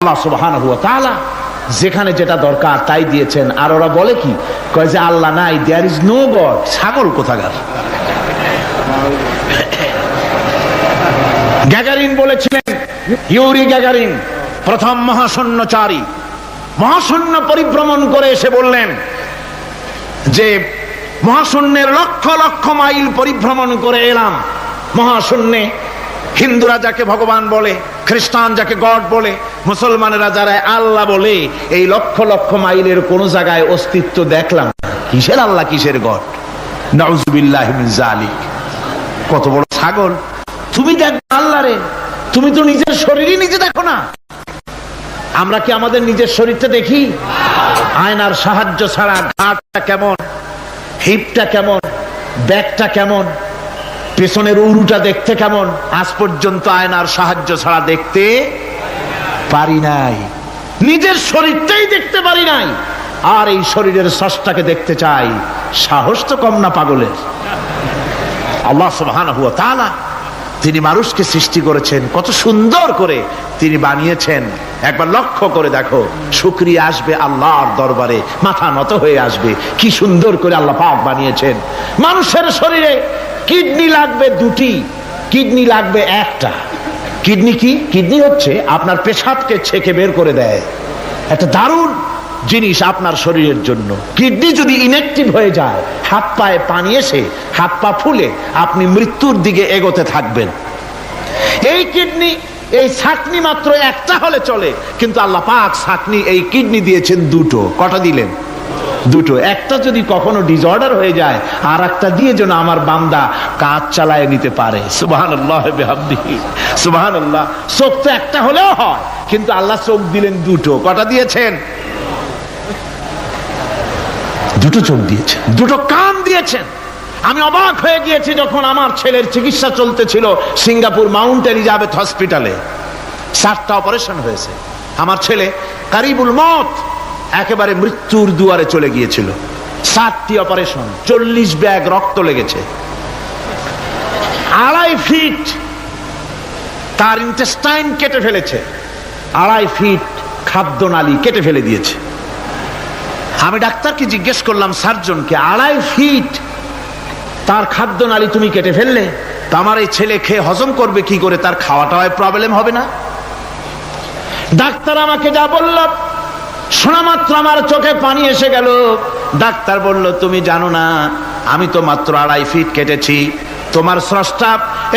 আল্লাহ সুবহানাহু ওয়া তাআলা যেখানে যেটা দরকার তাই দিয়েছেন। আর ওরা বলে কি? কয় যে, আল্লাহ নাই দেয়ার ইজ নো গড ছাগল কোথাকার? গ্যাগারিন বলেছিলেন, ইউরি গ্যাগারিন, প্রথম মহাশূন্যচারী মহাশূন্য পরিভ্রমণ করে এসে বললেন যে মহাশূন্যের লক্ষ লক্ষ মাইল পরিভ্রমণ করে এলাম। মহাশূন্যে হিন্দুরা যাকে ভগবান বলে, খ্রিস্টান যাকে গড বলে, মুসলমানেরা যারা আল্লাহ বলে, এই লক্ষ লক্ষ মাইলের কোন জায়গায় অস্তিত্ব দেখলাম কিসের আল্লাহ, কিসের গড? নজবিল্লাহ জালিক কত বড় ছাগল। তুমি দেখো আল্লাহ রে, তুমি তো নিজের শরীরই নিজে দেখো না। আমরা কি আমাদের নিজের শরীরটা দেখি? আয়নার সাহায্য ছাড়া ঘাটটা কেমন? হিপটা কেমন? ব্যাগটা কেমন? পেছনের উরুটা দেখতে কেমন? আজ পর্যন্ত আয়নার সাহায্য ছাড়া দেখতে পারি নাই। নিজের শরীরটাই দেখতে পারি নাই। আর এই শরীরের সষ্টাকে দেখতে চাই। সাহস তো কম না পাগলের। আল্লাহ সুবহানাহু ওয়া তাআলা তিনি মানুষকে সৃষ্টি করেছেন। কত সুন্দর করে তিনি বানিয়েছেন। একবার লক্ষ্য করে দেখো, শুক্রিয়া আসবে আল্লাহর দরবারে, মাথা নত হয়ে আসবে। কি সুন্দর করে আল্লাহ পাক বানিয়েছেন। মানুষের শরীরে কিডনি লাগবে দুটি, কিডনি লাগবে একটা। কিডনি কি? কিডনি হচ্ছে আপনার পেশাবকে ছেকে বের করে দেয়। একটা দারুণ জিনিস আপনার শরীরের জন্য। কিডনি যদি ইনঅ্যাক্টিভ হয়ে যায়, হাত পায়ে পানি এসে, হাত পা ফুলে, আপনি মৃত্যুর দিকে এগোতে থাকবেন। এই কিডনি, এই ছাকনি মাত্র একটা হলে চলে, কিন্তু আল্লাহ পাক ছাকনি এই কিডনি দিয়েছেন দুটো। কটা দিলেন? দুটো, একটা যদি কখনো ডিসঅর্ডার হয়ে যায় আর একটা দিয়ে যেন আমার বান্দা কাজ চালায় নিতে পারে। সুবাহান আল্লাহ সুবাহান আল্লাহ চোখ তো একটা হলেও হয়, কিন্তু আল্লাহ চোখ দিলেন দুটো। কটা দিয়েছেন? দুটো চোখ দিয়েছেন। দুটো কান দিয়েছেন। আমি অবাক হয়ে গিয়েছি যখন আমার ছেলের চিকিৎসা চলতেছিল সিঙ্গাপুর মাউন্ট এলিজাবেথ হসপিটালে। সাতটা অপারেশন হয়েছে। আমার ছেলে কারিবুল মত একেবারে মৃত্যুর দুয়ারে চলে গিয়েছিল। সাতটি অপারেশন, চল্লিশ ব্যাগ রক্ত লেগেছে। আড়াই ফিট তার ইন্টেস্টাইন কেটে ফেলেছে। আড়াই ফিট খাদ্য নালী কেটে ফেলে দিয়েছে। আমি ডাক্তারকে জিজ্ঞেস করলাম, সার্জনকে, আড়াই ফিট তার খাদ্য নালী তুমি কেটে ফেললে? তা আমার এই ছেলে খেয়ে হজম করবে কি করে? তার খাওয়াটা প্রবলেম হবে না? ডাক্তার আমাকে যা বলল শোনা মাত্র আমার চোখে পানি এসে গেল। ডাক্তার বলল তুমি জানো না আমি তো মাত্র আড়াই ফিট কেটেছি। তোমার স্রষ্টা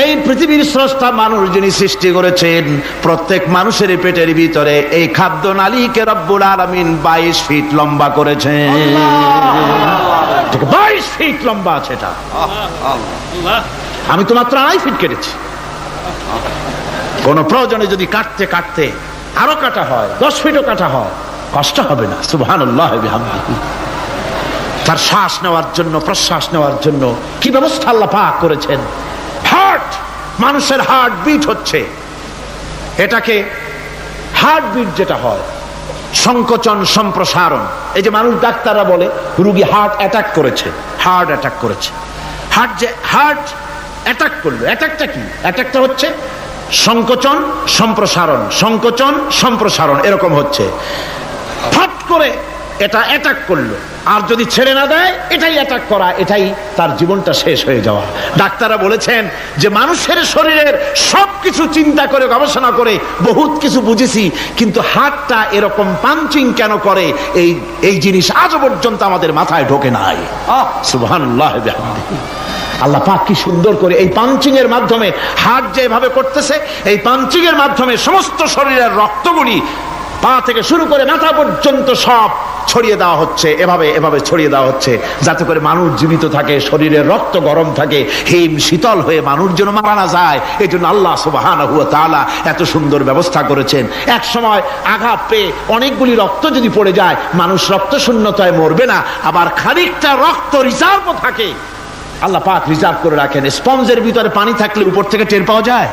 এই পৃথিবীর স্রষ্টা মানুষ যিনি সৃষ্টি করেছেন প্রত্যেক মানুষের পেটের ভিতরে এই খাদ্য নালীকে রব্বুল আলামিন বাইশ ফিট লম্বা করেছেন। বাইশ ফিট লম্বা আছে এটা। আমি তো মাত্র আড়াই ফিট কেটেছি। কোন প্রয়োজনে যদি কাটতে কাটতে আরও কাটা হয় দশ ফিটও কাটা হয়। কষ্ট হবে না সুবহান তার শ্বাস নেওয়ার জন্য, প্রশ্বাস নেওয়ার জন্য কি ব্যবস্থা আল্লাহ পাক করেছেন? হার্ট মানুষের হার্ট বিট হচ্ছে। এটাকে হার্ট বিট যেটা হয়, সংকোচন সম্প্রসারণ। এই যে মানুষ ডাক্তাররা বলে, রুগী হার্ট অ্যাটাক করেছে হার্ট অ্যাটাক করেছে। হার্ট যে হার্ট অ্যাটাক করল। অ্যাটাকটা কি? অ্যাটাকটা হচ্ছে সংকোচন সম্প্রসারণ সংকোচন সম্প্রসারণ, এরকম হচ্ছে। ফট করে এটা অ্যাটাক করল। আর যদি ছেড়ে না দেয়, এটাই অ্যাটাক করা, এটাই তার জীবনটা শেষ হয়ে যাওয়া। ডাক্তাররা বলেছেন যে মানুষের শরীরের সব কিছু চিন্তা করে, গবেষণা করে, বহুত কিছু বুঝেছি, কিন্তু হাতটা এরকম পাঞ্চিং কেন করে, এই এই জিনিস আজও পর্যন্ত আমাদের মাথায় ঢোকে নাই। সুবহানাল্লাহ। আল্লাহ পাক কি সুন্দর করে এই পাঞ্চিং এর মাধ্যমে হার্ট যেভাবে করতেছে, এই পাঞ্চিং এর মাধ্যমে সমস্ত শরীরের রক্তগুলি পা থেকে শুরু করে মাথা পর্যন্ত সব ছড়িয়ে দেওয়া হচ্ছে। এভাবে এভাবে ছড়িয়ে দেওয়া হচ্ছে। যাতে করে মানুষ জীবিত থাকে শরীরের রক্ত গরম থাকে, হিম শীতল হয়ে মানুষ যেন মারা না যায়। এই জন্য আল্লাহ সুবহানাহু ওয়া তাআলা এত সুন্দর ব্যবস্থা করেছেন। এক সময় আঘাত পেয়ে অনেকগুলি রক্ত যদি পড়ে যায়, মানুষ রক্ত শূন্যতায় মরবে না। আবার খানিকটা রক্ত রিজার্ভও থাকে। আল্লাহ পাক রিজার্ভ করে রাখেন। স্পঞ্জের ভিতরে পানি থাকলে উপর থেকে টের পাওয়া যায়।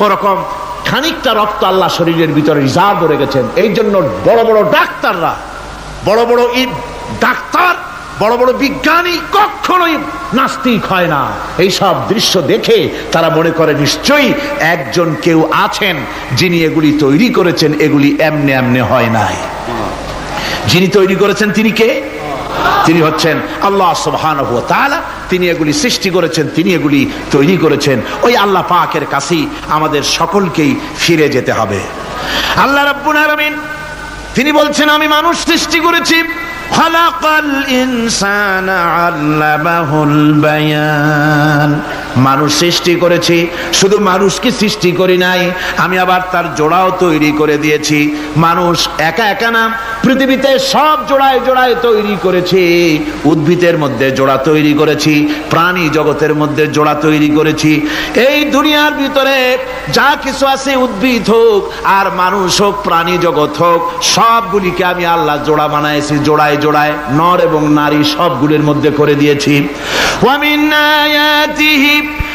ওরকম খানিকটা রক্ত আল্লাহ শরীরের ভিতরে রিজার্ভ করে গেছেন। এই জন্য বড় বড় ডাক্তাররা, বড় বড় ডাক্তার, বড় বড় বিজ্ঞানী কখনোই নাস্তিক হয় না। এই সব দৃশ্য দেখে তারা মনে করে, নিশ্চয়ই একজন কেউ আছেন যিনি এগুলি তৈরি করেছেন, এগুলি এমনে এমনে হয় নাই। যিনি তৈরি করেছেন তিনি কে? তিনি হচ্ছেন আল্লাহ সুবহানাহু তিনি এগুলি সৃষ্টি করেছেন, তিনি এগুলি তৈরি করেছেন। ওই আল্লাহ পাকের কাছেই আমাদের সকলকেই ফিরে যেতে হবে। আল্লাহ রাব্বুল আলামিন, তিনি বলছেন, আমি মানুষ সৃষ্টি করেছি। খালাকাল ইনসানা আল্লামাহুল বায়ান। মানুষ সৃষ্টি করেছি, শুধু মানুষকে সৃষ্টি করি নাই, আমি আবার তার জোড়াও তৈরি করে দিয়েছি। মানুষ একা একা না, পৃথিবীতে সব জোড়ায় জোড়ায় তৈরি করেছি। উদ্ভিদের মধ্যে জোড়া তৈরি করেছি, প্রাণী জগতের মধ্যে জোড়া তৈরি করেছি। এই দুনিয়ার ভিতরে যা কিছু আছে উদ্ভিদ হোক, আর মানুষ হোক, প্রাণী জগৎ হোক, সবগুলিকে আমি আল্লাহ জোড়া বানাইছি, জোড়ায় জোড়ায় নর এবং নারী সবগুলির মধ্যে করে দিয়েছি।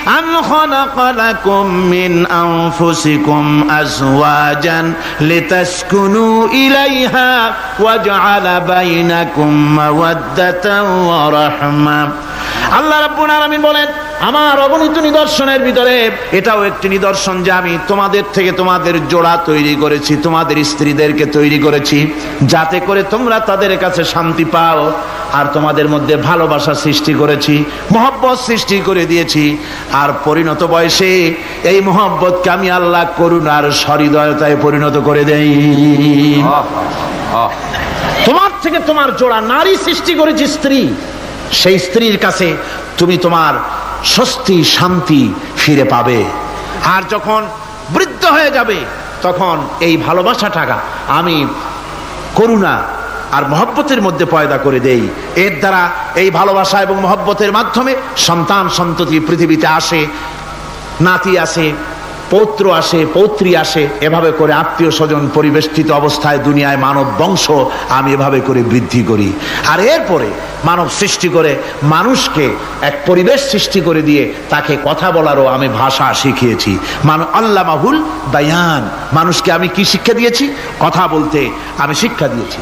আম খলাকলাকুম মিন আনফুসিকুম আজওয়াজান লিতাসকুনু ইলাইহা ওয়াজআলা বাইনাকুম মাওয়াদ্দাতাও ওয়া রাহমা আল্লাহ রাব্বুল আলামিন বলেন আমার অগণিত নিদর্শনের ভিতরে এটাও একটি নিদর্শন যে আমি তোমাদের থেকে তোমাদের জোড়া তৈরি করেছি, তোমাদের স্ত্রীদেরকে তৈরি করেছি, যাতে করে তোমরা তাদের কাছে শান্তি পাও আর তোমাদের মধ্যে ভালোবাসা সৃষ্টি করেছি, মহব্বত সৃষ্টি করে দিয়েছি। আর পরিণত বয়সে এই মহব্বতকে আমি আল্লাহ করুণার সহৃদয়তায় পরিণত করে দেই। তোমার থেকে তোমার জোড়া নারী সৃষ্টি করেছি স্ত্রী। সেই স্ত্রীর কাছে তুমি তোমার স্বস্তি, শান্তি ফিরে পাবে। আর যখন বৃদ্ধ হয়ে যাবে, তখন এই ভালোবাসাটা আমি করুণা আর মহব্বতের মধ্যে পয়দা করে দেই। এর দ্বারা এই ভালোবাসা এবং মহব্বতের মাধ্যমে সন্তান সন্ততি পৃথিবীতে আসে, নাতি আসে পৌত্র আসে, পৌত্রী আসে, এভাবে করে আত্মীয় স্বজন পরিবেষ্টিত অবস্থায় দুনিয়ায় মানব বংশ আমি এভাবে করে বৃদ্ধি করি। আর এরপরে মানব সৃষ্টি করে মানুষকে এক পরিবেশ সৃষ্টি করে দিয়ে তাকে কথা বলারও আমি ভাষা শিখিয়েছি। মানু আল্লাহ মাহুল বায়ান। মানুষকে আমি কি শিক্ষা দিয়েছি? কথা বলতে আমি শিক্ষা দিয়েছি।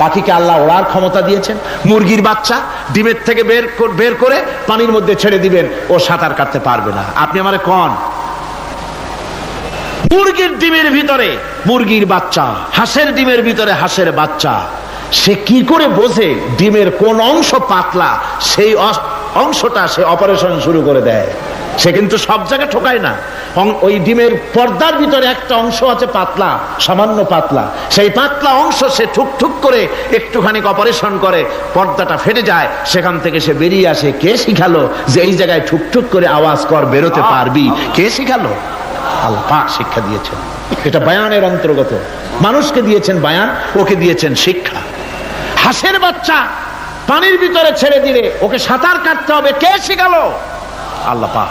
পাখিকে আল্লাহ ওড়ার ক্ষমতা দিয়েছেন। মুরগির বাচ্চা ডিমের থেকে বের বের করে পানির মধ্যে ছেড়ে দিবেন, ও সাঁতার কাটতে পারবে না। আপনি আমারে কন? মুরগির ডিমের ভিতরে মুরগির বাচ্চা, হাঁসের ডিমের ভিতরে হাঁসের বাচ্চা। সে কি করে বোঝে ডিমের কোন অংশ পাতলা, সেই অংশটা সে অপারেশন শুরু করে দেয়। সে কিন্তু সব জায়গায় ঠোকায় না। ওই ডিমের পর্দার ভিতরে একটা অংশ আছে পাতলা সামান্য পাতলা। সেই পাতলা অংশ সে ঠুক ঠুক করে একটুখানি অপারেশন করে পর্দাটা ফেটে যায় সেখান থেকে সে বেরিয়ে আসে। কে শিখালো যে এই জায়গায় ঠুক ঠুক করে আওয়াজ কর বেরোতে পারবি? কে শিখালো? আল্লাহ পাক শিক্ষা দিয়েছেন। এটা বায়ানের অন্তর্গত। মানুষকে দিয়েছেন বায়ান ওকে দিয়েছেন শিক্ষা। হাঁসের বাচ্চা পানির ভিতরে ছেড়ে দিলে ওকে সাঁতার কাটতে হবে। কে শিখালো? আল্লাহ পাক।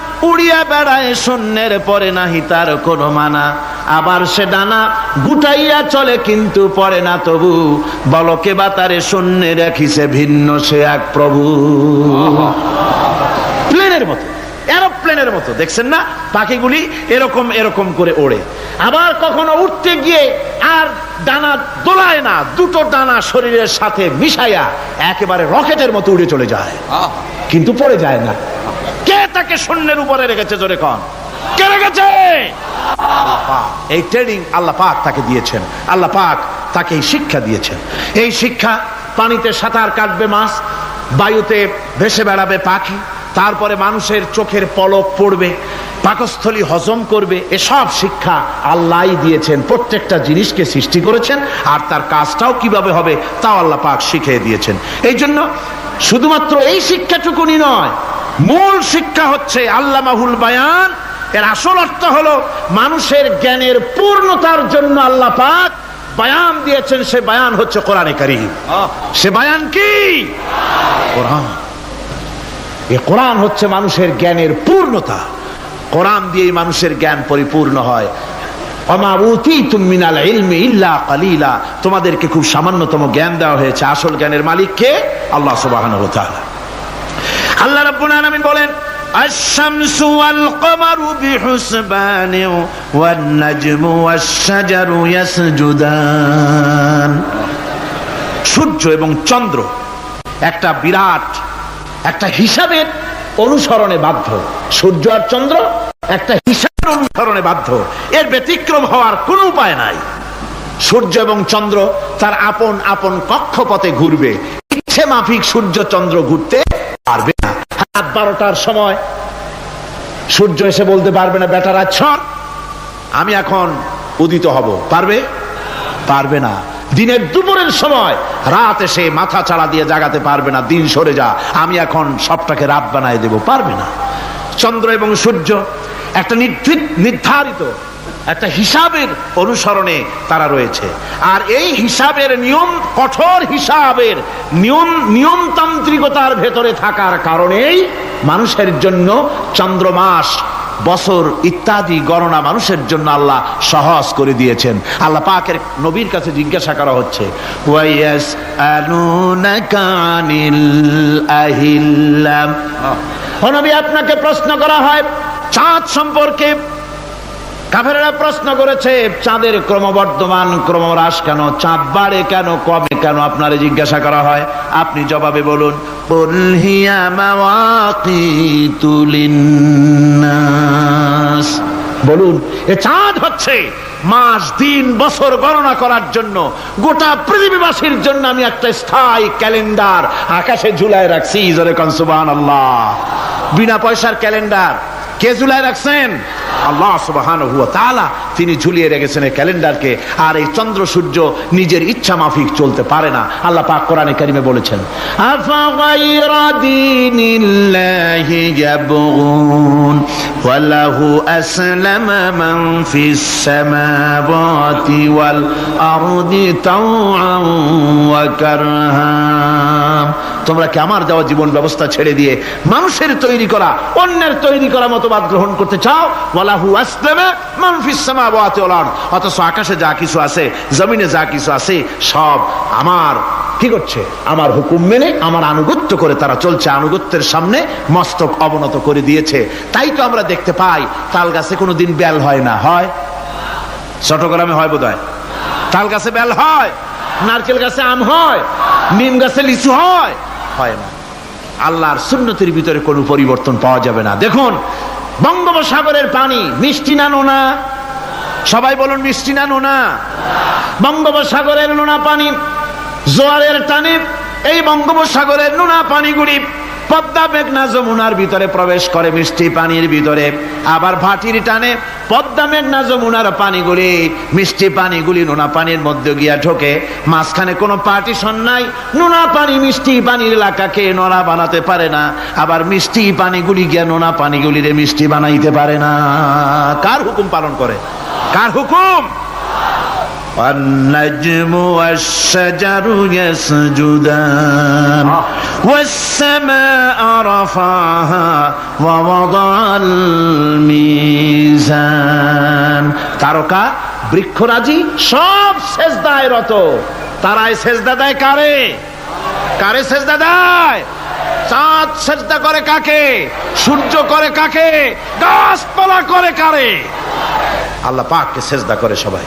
উড়িয়া বেড়ায় শূন্যের পরে নাহি তার কোনো মানা। আবার সে ডানা গুটাইয়া চলে কিন্তু পরে না তবু। বলকে বা তারে শূন্যে রাখিছে ভিন্ন সে এক প্রভু। প্লেনের মতো এরোপ্লেনের মতো দেখছেন না? পাখিগুলি এরকম এরকম করে ওড়ে। আবার কখনো উঠতে গিয়ে আর ডানা দোলায় না দুটো ডানা শরীরের সাথে মিশাইয়া একেবারে রকেটের মতো উড়ে চলে যায়। কিন্তু পড়ে যায় না। তাকে শূন্যের উপরে রেখেছে জোরে কন। কে রেখেছে? এই ট্রেনিং আল্লাহ পাক তাকে দিয়েছেন। আল্লাহ পাক তাকে এই শিক্ষা দিয়েছেন। এই শিক্ষা পানিতে সাঁতার কাটবে মাছ, বায়ুতে ভেসে বেড়াবে পাখি, তারপরে মানুষের চোখের পলক পড়বে, পাকস্থলী হজম করবে, এসব শিক্ষা আল্লাহ দিয়েছেন। প্রত্যেকটা জিনিসকে সৃষ্টি করেছেন আর তার কাজটাও কীভাবে হবে তাও আল্লাহ পাক শিখিয়ে দিয়েছেন। এই জন্য শুধুমাত্র এই শিক্ষাটুকুনি নয় মূল শিক্ষা হচ্ছে আল্লাহ মাহুল বায়ান। এর আসল অর্থ হলো মানুষের জ্ঞানের পূর্ণতার জন্য আল্লাহ পাক বায়ান দিয়েছেন। সে বায়ান হচ্ছে কোরআনে কারিম। সে বায়ান কি? কোরআন। এ কোরআন হচ্ছে মানুষের জ্ঞানের পূর্ণতা। কোরআন দিয়েই মানুষের জ্ঞান পরিপূর্ণ হয়। তোমাদেরকে খুব সামান্যতম জ্ঞান দেওয়া হয়েছে। আসল জ্ঞানের মালিককে আল্লাহ তাআলা। আল্লাহ রাব্বুল আলামিন বলেন الشمس والقمر بحسبان والنجم والشجر يسجدان সূর্য এবং চন্দ্র একটা বিরাট একটা হিসাবের অনুসরণে বাধ্য সূর্য আর চন্দ্র একটা হিসাবের অনুসরণে বাধ্য এর ব্যতিক্রম হওয়ার কোনো উপায় নাই সূর্য এবং চন্দ্র তার আপন আপন কক্ষপথে ঘুরবে ইচ্ছে মাফিক সূর্য চন্দ্র ঘুরতে পারবে না রাত বারোটার সময় সূর্য এসে বলতে পারবে না বেটার আচ্ছা আমি এখন উদিত হব। পারবে? পারবে না। দিনের দুপুরের সময় রাত এসে মাথা চাড়া দিয়ে জাগাতে পারবে না, দিন সরে যা, আমি এখন সবটাকে রাত বানায় দেব। পারবে না। চন্দ্র এবং সূর্য একটা নির্ধারিত একটা হিসাবের অনুসরণে তারা রয়েছে। আর এই হিসাবের নিয়ম কঠোর হিসাবের নিয়ম, নিয়মতান্ত্রিকতার ভেতরে থাকার কারণেই মানুষের জন্য চন্দ্রমাস, বছর ইত্যাদি গণনা মানুষের জন্য আল্লাহ সহজ করে দিয়েছেন। আল্লাহ পাকের নবীর কাছে জিজ্ঞাসা করা হচ্ছে আপনাকে প্রশ্ন করা হয়, চাঁদ সম্পর্কে কাফেরেরা প্রশ্ন করেছে, চাঁদের ক্রমবর্ধমান ক্রমহ্রাস কেন? চাঁদ বাড়ে কেন? কমে কেন? আপনারে জিজ্ঞাসা করা হয়। আপনি জবাবে বলুন, "কুল হিয়া বলুন, এ চাঁদ হচ্ছে মাস, দিন, বছর গণনা করার জন্য। গোটা পৃথিবীবাসীর জন্য আমি একটা স্থায়ী ক্যালেন্ডার আকাশে ঝুলায় রাখছি। আল্লাহ বিনা পয়সার ক্যালেন্ডার। কে ঝুলায় রাখছেন? আল্লাহ সুবহানাহু ওয়া তাআলা তিনি ঝুলিয়ে রেখেছেন এই ক্যালেন্ডারকে। আর এই চন্দ্র সূর্য নিজের ইচ্ছা মাফিক চলতে পারে না। আল্লাহ পাক কোরআনে কারিমে বলেছেন, আফা গায়রা দীনিল্লাহি ইয়াবগুন ওয়া লাহু আসলামা মান তোমরা কি আমার দেওয়া জীবন ব্যবস্থা ছেড়ে দিয়ে মানুষের তৈরি করা, অন্যের তৈরি করা মতবাদ গ্রহণ করতে চাও? ওয়ালাহু আসলামা অথচ আকাশে যা কিছু আছে, জমিনে যা কিছু আছে, সব আমার। কি করছে? আমার হুকুম মেনে, আমার আনুগত্য করে তারা চলছে। আনুগত্যের সামনে মস্তক অবনত করে দিয়েছে। তাই তো আমরা দেখতে পাই, তাল গাছে কোনোদিন বেল হয় না। হয়? চট্টগ্রামে হয় বোধ হয় তাল গাছে বেল হয়? নারকেল গাছে আম হয়? নিম গাছে লিচু হয়? হয় না। আল্লাহর সুন্নতির ভিতরে কোনো পরিবর্তন পাওয়া যাবে না। দেখুন, বঙ্গোপসাগরের পানি মিষ্টি না নোনা? সবাই বলুন, মিষ্টি না নোনা? বঙ্গোপসাগরের নোনা পানি, জোয়ারের টানে এই বঙ্গোপসাগরের নোনা পানিগুলি পদ্মা মেঘনা যমুনার ভিতরে প্রবেশ করে মিষ্টি পানির ভিতরে। আবার ভাটির টানে পদ্মা মেঘনা যমুনার পানিগুলি, মিষ্টি পানিগুলি নোনা পানির মধ্যে গিয়া ঢোকে। মাঝখানে কোনো পার্টিশন নাই, নোনা পানি মিষ্টি পানির এলাকাকে নোনা বানাতে পারে না। আবার মিষ্টি পানিগুলি গিয়া নোনা পানিগুলিরে মিষ্টি বানাইতে পারে না। কার হুকুম পালন করে? কার হুকুম? والنجم والشجر يسجدان والسماء رفعها ووضع الميزان তারকা বৃক্ষরাজি সব সেজদায় রত তারাই সেজদা দেয় কারে কারে সেজদা দেয় চাঁদ সেজদা করে কাকে সূর্য করে কাকে গাছপালা করে কারে আল্লাহ পাককে সেজদা করে সবাই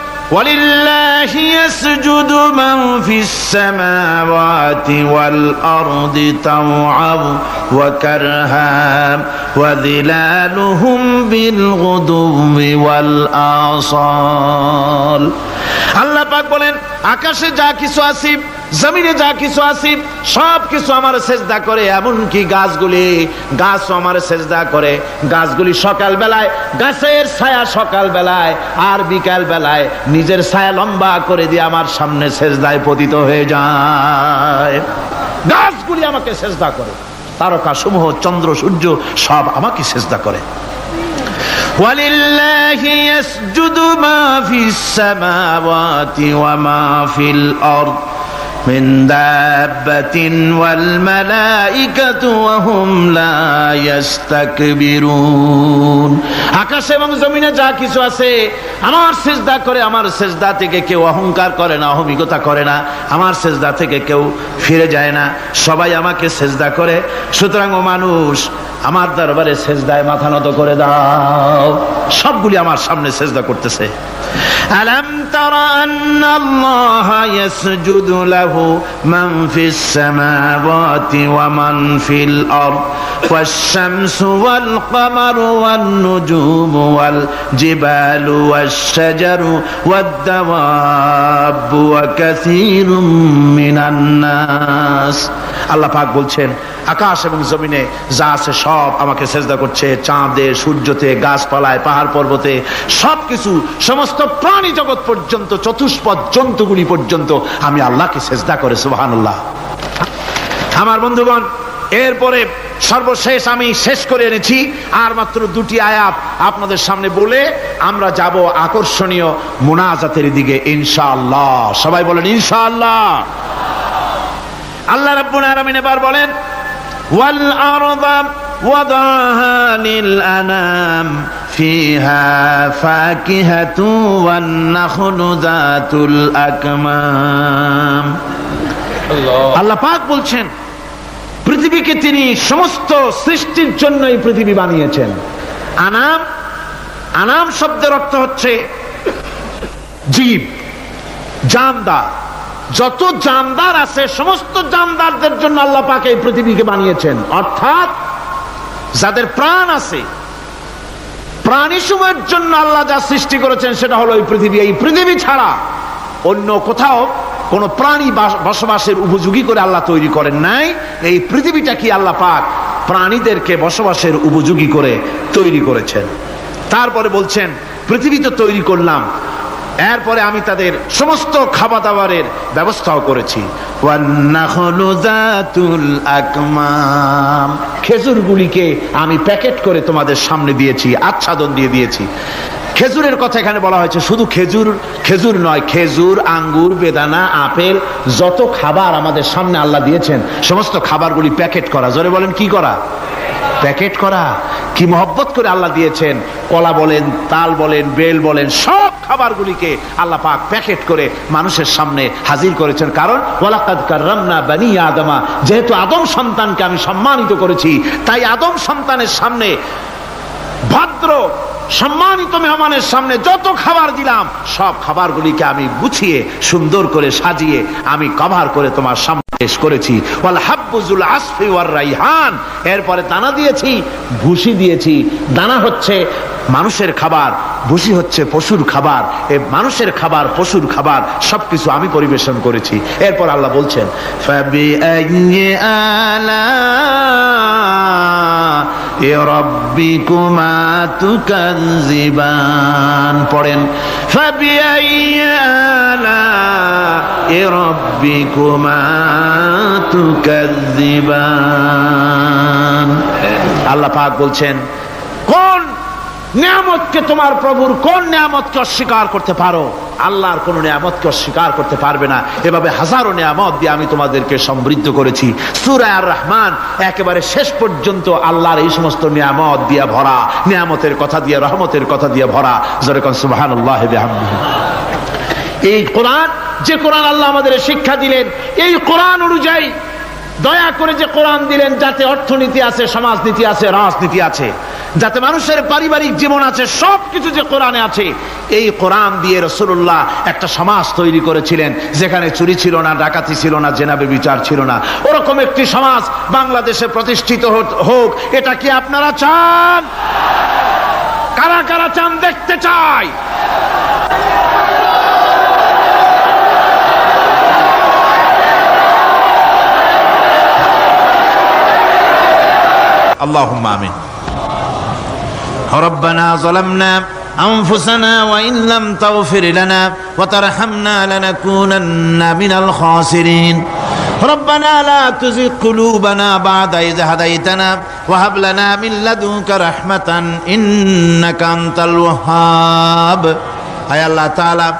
ولله يسجد من في السماوات والأرض طوعا وكرها وظلالهم بالغدو والآصال আল্লাহ পাক বলেন আকাশে যা কিছু আসিব জমিনে যা কিছু আসিব সব কিছু আমার সেজদা করে এমনকি গাছগুলি গাছ আমার সেজদা করে গাছগুলি সকাল বেলায় গাছের ছায়া সকাল বেলায় আর বিকাল বেলায় নিজের ছায়া লম্বা করে দিয়ে আমার সামনে সেজদায় পতিত হয়ে যায় গাছগুলি আমাকে সেজদা করে তারকা সমূহ চন্দ্র সূর্য সব আমাকে সেজদা করে ولله يسجد ما في السماوات وما في الأرض من دابة والملائكة وهم لا يستكبرون আকাশ এবং জমিনে যা কিছু আছে আমার সেজদা করে আমার সেজদা থেকে কেউ অহংকার করে না অহমিকতা করে না আমার সেজদা থেকে কেউ ফিরে যায় না সবাই আমাকে সেজদা করে সুতরাং ও মানুষ আমার দরবারে সেজদায় মাথা নত করে দাও সবগুলি আমার সামনে সেজদা করতেছে আলাম তারা আন্না আল্লাহ ইয়াসজুদু লাহু মান ফিস সামাওয়াতি ওয়া মান ফিল আরদ والشمس والقمر والنجوم والجبال والشجر والدواب وكثير من الناس আল্লাহ পাক বলছেন আকাশ এবং জমিনে যা আছে সব আমাকে সেজদা করছে, চাঁদে, সূর্যতে, গাছপালায়, পাহাড় পর্বতে, সবকিছু, সমস্ত প্রাণী জগৎ পর্যন্ত, চতুষ্পদ জন্তুগুলি পর্যন্ত আমি আল্লাহকে সেজদা করে, সুবহানাল্লাহ। আমার বন্ধুগণ, এরপরে সর্বশেষ আমি শেষ করে এনেছি, আর মাত্র দুটি আয়াত আপনাদের সামনে বলে আমরা যাব আকর্ষণীয় মোনাজাতের দিকে, ইনশাআল্লাহ। সবাই বলেন, ইনশাআল্লাহ। আল্লাহ রাব্বুল আলামিন এবার বলেন, ওয়াল আরদা আনাম ফিহা ফাকিহাতু ওয়ান নাখলু যাতুল আল্লাহ পাক বলছেন পৃথিবীকে তিনি সমস্ত সৃষ্টির জন্য এই পৃথিবী বানিয়েছেন। আনাম আনাম শব্দের অর্থ হচ্ছে জীব জানদার। যত জানদার আছে সমস্ত জানদারদের জন্য আল্লাহ পাক এই পৃথিবীকে বানিয়েছেন। অর্থাৎ যাদের প্রাণ আছে, প্রাণী সময়ের জন্য আল্লাহ যা সৃষ্টি করেছেন সেটা হলো এই পৃথিবী। এই পৃথিবী ছাড়া অন্য কোথাও কোন প্রাণী বাস- বসবাসের উপযোগী করে আল্লাহ তৈরি করেন নাই। এই পৃথিবীটা কি আল্লাহ পাক প্রাণীদেরকে বসবাসের উপযোগী করে তৈরি করেছেন? তারপরে বলছেন, পৃথিবী তো তৈরি করলাম এরপরে আমি তাদের সমস্ত খাবার দাবারের ব্যবস্থাও করেছি। খেজুরগুলিকে আমি প্যাকেট করে তোমাদের সামনে দিয়েছি, আচ্ছাদন দিয়ে দিয়েছি। খেজুরের কথা এখানে বলা হয়েছে, শুধু খেজুর খেজুর নয়, খেজুর, আঙ্গুর, বেদানা, আপেল, যত খাবার আমাদের সামনে আল্লাহ দিয়েছেন, সমস্ত খাবারগুলি প্যাকেট করা। জোরে বলেন, কি করা? প্যাকেট করা, কি মহব্বত করে আল্লাহ দিয়েছেন? কলা বলেন, তাল বলেন, বেল বলেন, সব খাবারগুলিকে আল্লাহ পাক প্যাকেট করে মানুষের সামনে হাজির করেছেন। কারণ, ওয়ালাকাদ কাররামনা বানি আদমা, যেহেতু আদম সন্তানকে আমি সম্মানিত করেছি, তাই আদম সন্তানের সামনে ভদ্র সম্মানিত মেহমানের সামনে যত খাবার দিলাম, সব খাবারগুলিকে আমি গুছিয়ে, সুন্দর করে সাজিয়ে, আমি কভার করে তোমার সামনে পেশ করেছি। ওয়াল হাব্বুজুল আসফি ওয়ার রাইহান। এরপরে দানা দিয়েছি ভুসি দিয়েছি। দানা হচ্ছে মানুষের খাবার, ভুসি হচ্ছে পশুর খাবার, এ মানুষের খাবার, পশুর খাবার, সবকিছু আমি পরিবেশন করেছি। এরপর আল্লাহ বলছেন পড়েন আল্লাহ পাক বলছেন নিয়ামতকে তোমার প্রভুর কোন নিয়ামতকে অস্বীকার করতে পারো? আল্লাহর কোন নিয়ামতকে অস্বীকার করতে পারবে না। এভাবে হাজারো নিয়ামত দিয়ে আমি তোমাদেরকে সমৃদ্ধ করেছি। সূরা আর রহমান একেবারে শেষ পর্যন্ত আল্লাহর এই সমস্ত নিয়ামত দিয়ে ভরা। নিয়ামতের কথা দিয়ে, রহমতের কথা দিয়ে ভরা। যেরকম বিহামদিহি। এই কোরআন, যে কোরআন আল্লাহ আমাদের শিক্ষা দিলেন, এই কোরআন অনুযায়ী দয়া করে যে কোরআন দিলেন, যাতে অর্থনীতি আছে, সমাজনীতি আছে, রাজনীতি আছে যাতে মানুষের পারিবারিক জীবন আছে সব কিছু যে কোরআনে আছে, এই কোরআন দিয়ে রসুল্লাহ একটা সমাজ তৈরি করেছিলেন, যেখানে চুরি ছিল না, ডাকাতি ছিল না, জেনাবে বিচার ছিল না। ওরকম একটি সমাজ বাংলাদেশে প্রতিষ্ঠিত হোক, এটা কি আপনারা চান? কারা কারা চান দেখতে চাই। আল্লাহ আমিন। ربنا ظلمنا أنفسنا وإن لم تغفر لنا وترحمنا لنكونن من الخاسرين ربنا لا تزغ قلوبنا بعد إذ هديتنا وهب لنا من لدنك رحمة إنك أنت الوهاب أي الله تعالى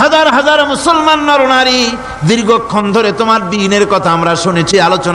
হাজার হাজার মুসলমান নর নারী দীর্ঘক্ষণ ধরে তোমার দিনের কথা আমরা শুনেছি আলোচনা